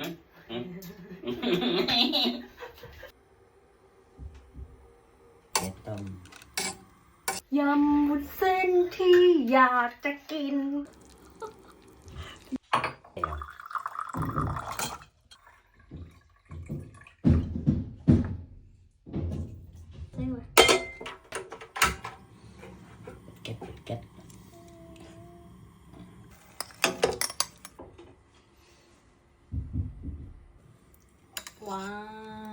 เด็ดต้มยำวุ้นเส้นที่อยากจะกิน เดี๋ยว ใช่ไหม เก็ดเก็ด ว้า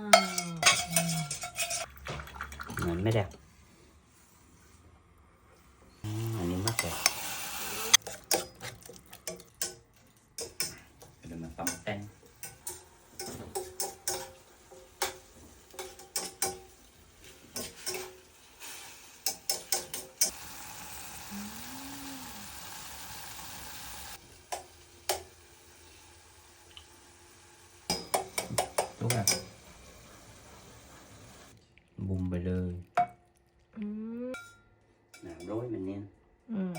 ว เหมือนไม่ได้ ทุกอย่างบุมไปเลยอืมหนาวร้อยมันเนี่ยอืม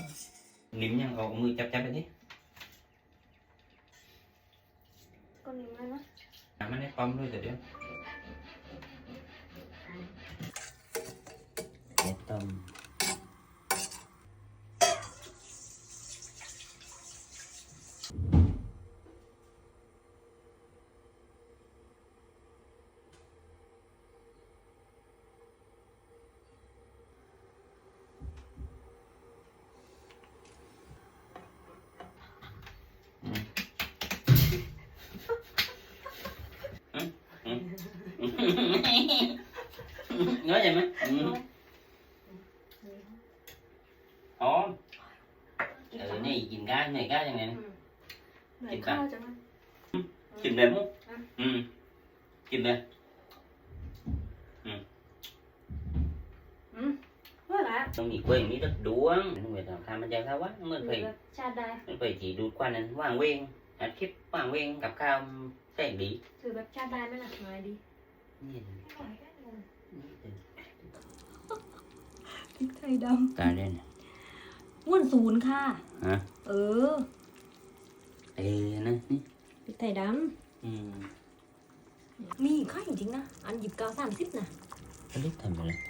Ồ Ừ, này chìm cá, này cá chẳng này เหนื่อยข้าวจังเลย Chìm đẹp không? Ừ. Ừ Chìm đẹp อืมว่าอะไรอะ Trong nhị quên ní đất đuống Nó người thằng tham gia thao quá Mình หรือ phải แบบชาติใด Mình phải chỉ đút qua nên hoàng nguyên Hạt khiếp hoàng nguyên gặp cao Tệ lý ถือแบบชาติใดไหมล่ะหน่อยดี Nhìn พริกไทยด Cả đây này ำอ้วนศูนย์ค่ะ Hả? เออ Ê nó พริกไทยด Ừ ำมีค่าจริงๆนะ อันหยิบเก้าสามสิบนะ Cái lít thành rồi Đà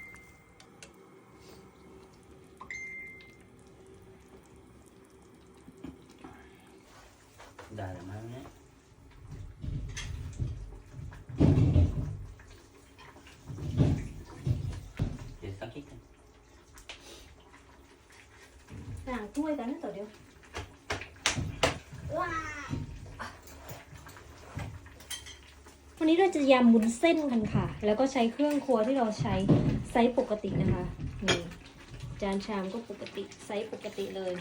ห่างถ้วยกันนะต่อเดียวว้าวันนี้เราจะยำมุนเส้นกันค่ะ แล้วก็ใช้เครื่องครัวที่เราใช้ไซส์ปกตินะคะนี่จานชามก็ปกติไซส์ปกติเลย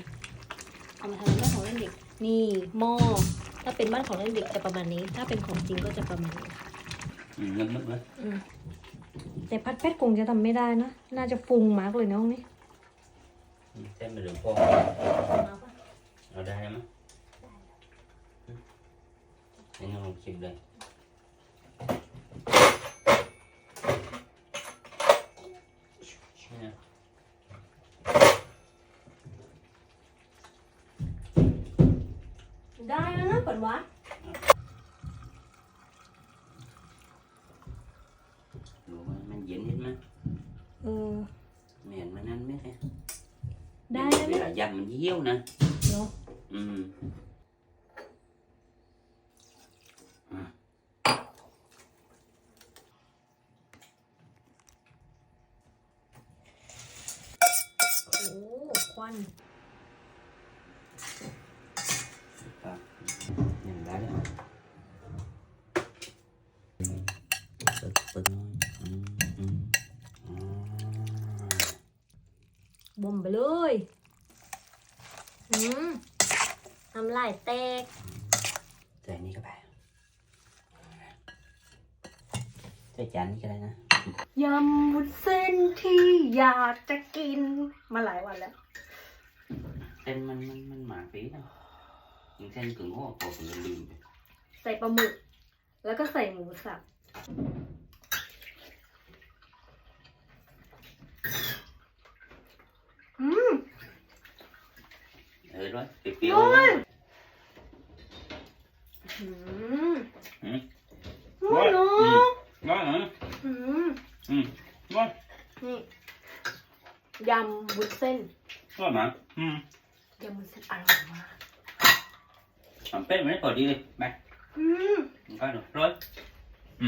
เอามาทำบ้านของเล่นเด็ก นี่หม้อถ้าเป็นบ้านของเล่นเด็กจะประมาณนี้ ถ้าเป็นของจริงก็จะประมาณนี้ ừ, ngâm nước nữa อืมแต่พัดเพชรคงจะทำไม่ได้นะ น่าจะฟุงมากเลยน้องนี่ เส้นมาเหลืองพองเราได้ไหมวมั้ยนี่ลองชิมเลยได้แล้วนะก่อนวะ hiêu nè. Đúng. Ừ. À. Ồ, khoan. Nhìn đá đấy. Tự, tự thôi Bom bleu À. บ่มไปเลยอืมน้ำลายแตก Rồi đi các bạn Thế chán đi cái đây nè ยำวุ้นเส้นที่อยากจะกินมาหลายวันแล้ว Tên mình mình mình mạc tí đâu Những tên cứng hô cổ của mình đừng ใส่ปลาหมึก แล้วก็ใส่หมูสับอืม Ừ rồi, tiểu tiểu Ngon. thôi อืมร่อยเนาะ ngon hả อืม ừ ngon นี่ยำวุ้นเส้น ngon mà ừ ยำวุ้นเส้นอร่อยมาก làm phép mấy còn đi đi mày อืม không có được rồi ừ ừ